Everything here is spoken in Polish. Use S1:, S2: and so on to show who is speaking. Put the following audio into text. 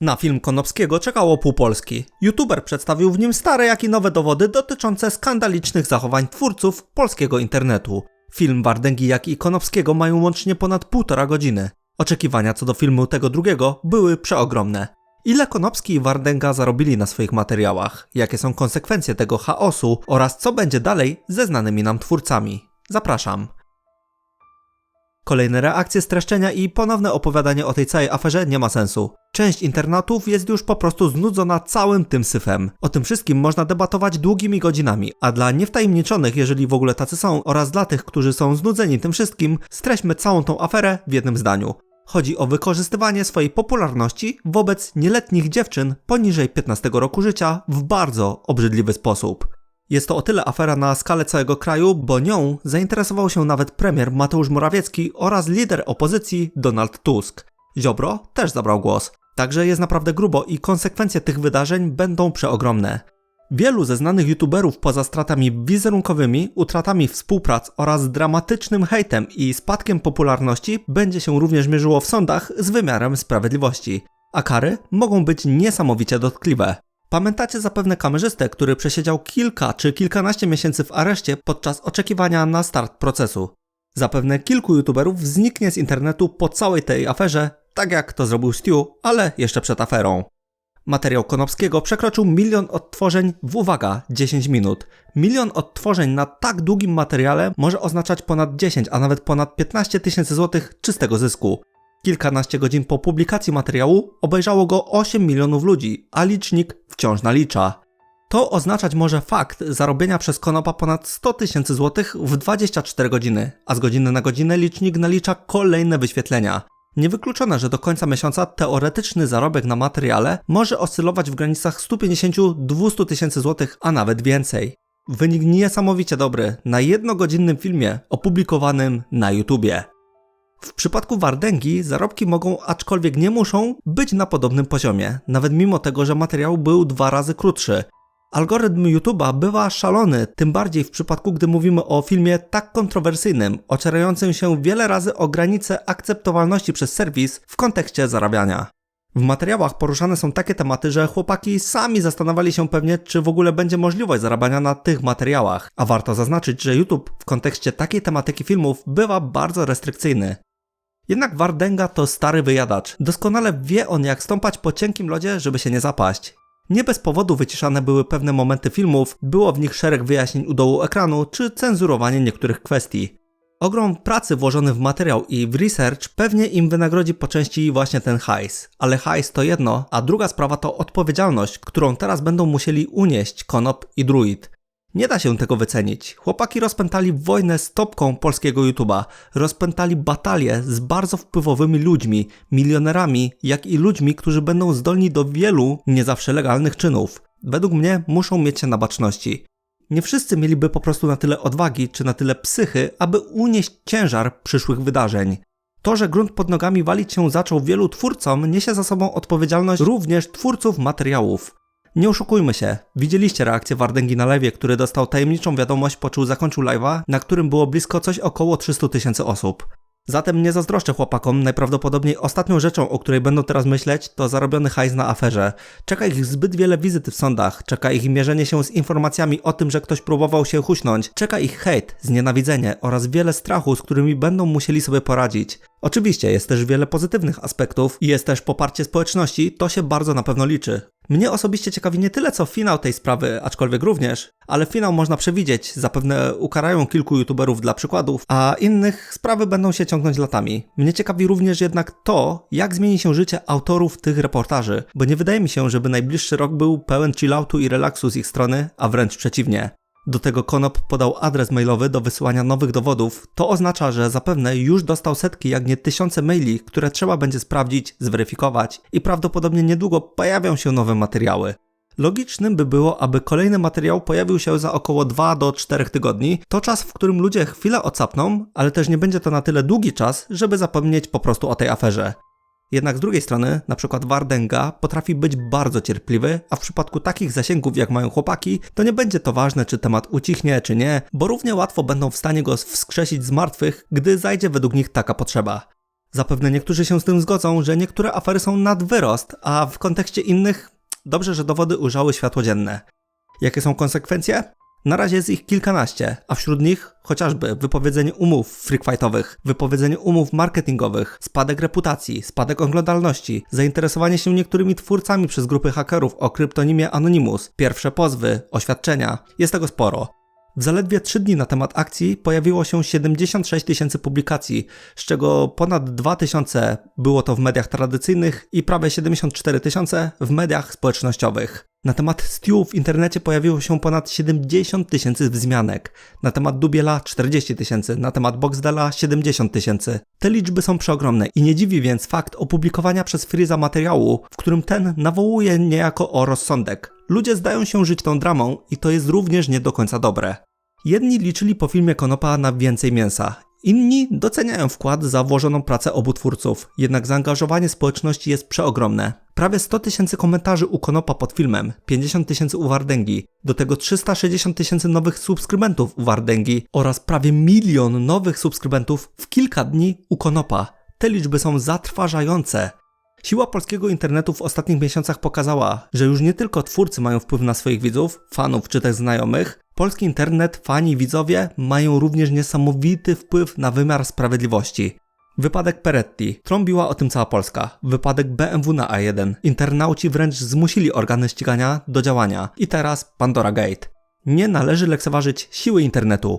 S1: Na film Konopskiego czekało pół Polski. YouTuber przedstawił w nim stare jak i nowe dowody dotyczące skandalicznych zachowań twórców polskiego internetu. Film Wardęgi jak i Konopskiego mają łącznie ponad półtora godziny. Oczekiwania co do filmu tego drugiego były przeogromne. Ile Konopski i Wardęga zarobili na swoich materiałach? Jakie są konsekwencje tego chaosu? Oraz co będzie dalej ze znanymi nam twórcami? Zapraszam. Kolejne reakcje, streszczenia i ponowne opowiadanie o tej całej aferze nie ma sensu. Część internautów jest już po prostu znudzona całym tym syfem. O tym wszystkim można debatować długimi godzinami, a dla niewtajemniczonych, jeżeli w ogóle tacy są, oraz dla tych, którzy są znudzeni tym wszystkim, streśmy całą tą aferę w jednym zdaniu. Chodzi o wykorzystywanie swojej popularności wobec nieletnich dziewczyn poniżej 15 roku życia w bardzo obrzydliwy sposób. Jest to o tyle afera na skalę całego kraju, bo nią zainteresował się nawet premier Mateusz Morawiecki oraz lider opozycji Donald Tusk. Ziobro też zabrał głos. Także jest naprawdę grubo i konsekwencje tych wydarzeń będą przeogromne. Wielu ze znanych youtuberów poza stratami wizerunkowymi, utratami współprac oraz dramatycznym hejtem i spadkiem popularności będzie się również mierzyło w sądach z wymiarem sprawiedliwości. A kary mogą być niesamowicie dotkliwe. Pamiętacie zapewne kamerzystę, który przesiedział kilka czy kilkanaście miesięcy w areszcie podczas oczekiwania na start procesu. Zapewne kilku youtuberów zniknie z internetu po całej tej aferze, tak jak to zrobił Stu, ale jeszcze przed aferą. Materiał Konopskiego przekroczył milion odtworzeń w uwaga 10 minut. Milion odtworzeń na tak długim materiale może oznaczać ponad 10, a nawet ponad 15 tysięcy złotych czystego zysku. Kilkanaście godzin po publikacji materiału obejrzało go 8 milionów ludzi, a licznik wciąż nalicza. To oznaczać może fakt zarobienia przez Konopa ponad 100 tysięcy złotych w 24 godziny, a z godziny na godzinę licznik nalicza kolejne wyświetlenia. Niewykluczone, że do końca miesiąca teoretyczny zarobek na materiale może oscylować w granicach 150-200 tysięcy złotych, a nawet więcej. Wynik niesamowicie dobry na jednogodzinnym filmie opublikowanym na YouTubie. W przypadku Wardęgi zarobki mogą, aczkolwiek nie muszą, być na podobnym poziomie, nawet mimo tego, że materiał był dwa razy krótszy. Algorytm YouTube'a bywa szalony, tym bardziej w przypadku, gdy mówimy o filmie tak kontrowersyjnym, ocierającym się wiele razy o granice akceptowalności przez serwis w kontekście zarabiania. W materiałach poruszane są takie tematy, że chłopaki sami zastanawiali się pewnie, czy w ogóle będzie możliwość zarabiania na tych materiałach, a warto zaznaczyć, że YouTube w kontekście takiej tematyki filmów bywa bardzo restrykcyjny. Jednak Wardęga to stary wyjadacz. Doskonale wie on jak stąpać po cienkim lodzie, żeby się nie zapaść. Nie bez powodu wyciszane były pewne momenty filmów, było w nich szereg wyjaśnień u dołu ekranu czy cenzurowanie niektórych kwestii. Ogrom pracy włożony w materiał i w research pewnie im wynagrodzi po części właśnie ten hajs. Ale hajs to jedno, a druga sprawa to odpowiedzialność, którą teraz będą musieli unieść Konop i Druid. Nie da się tego wycenić. Chłopaki rozpętali wojnę z topką polskiego YouTube'a, rozpętali batalię z bardzo wpływowymi ludźmi, milionerami, jak i ludźmi, którzy będą zdolni do wielu, nie zawsze legalnych czynów. Według mnie muszą mieć się na baczności. Nie wszyscy mieliby po prostu na tyle odwagi czy na tyle psychy, aby unieść ciężar przyszłych wydarzeń. To, że grunt pod nogami walić się zaczął wielu twórcom, niesie za sobą odpowiedzialność również twórców materiałów. Nie oszukujmy się, widzieliście reakcję Wardęgi na lewie, który dostał tajemniczą wiadomość po czym zakończył live'a, na którym było blisko coś około 300 tysięcy osób. Zatem nie zazdroszczę chłopakom, najprawdopodobniej ostatnią rzeczą, o której będą teraz myśleć, to zarobiony hajs na aferze. Czeka ich zbyt wiele wizyt w sądach, czeka ich mierzenie się z informacjami o tym, że ktoś próbował się huśnąć, czeka ich hejt, znienawidzenie oraz wiele strachu, z którymi będą musieli sobie poradzić. Oczywiście jest też wiele pozytywnych aspektów i jest też poparcie społeczności, to się bardzo na pewno liczy. Mnie osobiście ciekawi nie tyle co finał tej sprawy, aczkolwiek również, ale finał można przewidzieć, zapewne ukarają kilku youtuberów dla przykładów, a innych sprawy będą się ciągnąć latami. Mnie ciekawi również jednak to, jak zmieni się życie autorów tych reportaży, bo nie wydaje mi się, żeby najbliższy rok był pełen chilloutu i relaksu z ich strony, a wręcz przeciwnie. Do tego Konop podał adres mailowy do wysyłania nowych dowodów. To oznacza, że zapewne już dostał setki, jak nie tysiące maili, które trzeba będzie sprawdzić, zweryfikować i prawdopodobnie niedługo pojawią się nowe materiały. Logicznym by było, aby kolejny materiał pojawił się za około 2 do 4 tygodni. To czas, w którym ludzie chwilę ocapną, ale też nie będzie to na tyle długi czas, żeby zapomnieć po prostu o tej aferze. Jednak z drugiej strony, na przykład Wardenga potrafi być bardzo cierpliwy, a w przypadku takich zasięgów jak mają chłopaki, to nie będzie to ważne, czy temat ucichnie, czy nie, bo równie łatwo będą w stanie go wskrzesić z martwych, gdy zajdzie według nich taka potrzeba. Zapewne niektórzy się z tym zgodzą, że niektóre afery są nad wyrost, a w kontekście innych dobrze, że dowody ujrzały światło dzienne. Jakie są konsekwencje? Na razie jest ich kilkanaście, a wśród nich chociażby wypowiedzenie umów freakfightowych, wypowiedzenie umów marketingowych, spadek reputacji, spadek oglądalności, zainteresowanie się niektórymi twórcami przez grupy hakerów o kryptonimie Anonymous, pierwsze pozwy, oświadczenia. Jest tego sporo. W zaledwie 3 dni na temat akcji pojawiło się 76 tysięcy publikacji, z czego ponad 2 tysiące było to w mediach tradycyjnych i prawie 74 tysiące w mediach społecznościowych. Na temat Stu w internecie pojawiło się ponad 70 tysięcy wzmianek, na temat Dubiela 40 tysięcy, na temat Boxdela 70 tysięcy. Te liczby są przeogromne i nie dziwi więc fakt opublikowania przez Freeza materiału, w którym ten nawołuje niejako o rozsądek. Ludzie zdają się żyć tą dramą i to jest również nie do końca dobre. Jedni liczyli po filmie Konopa na więcej mięsa, inni doceniają wkład za włożoną pracę obu twórców, jednak zaangażowanie społeczności jest przeogromne. Prawie 100 tysięcy komentarzy u Konopa pod filmem, 50 tysięcy u Wardęgi, do tego 360 tysięcy nowych subskrybentów u Wardęgi oraz prawie milion nowych subskrybentów w kilka dni u Konopa. Te liczby są zatrważające. Siła polskiego internetu w ostatnich miesiącach pokazała, że już nie tylko twórcy mają wpływ na swoich widzów, fanów czy też znajomych, polski internet, fani widzowie mają również niesamowity wpływ na wymiar sprawiedliwości. Wypadek Peretti. Trąbiła o tym cała Polska. Wypadek BMW na A1. Internauci wręcz zmusili organy ścigania do działania. I teraz Pandora Gate. Nie należy lekceważyć siły internetu.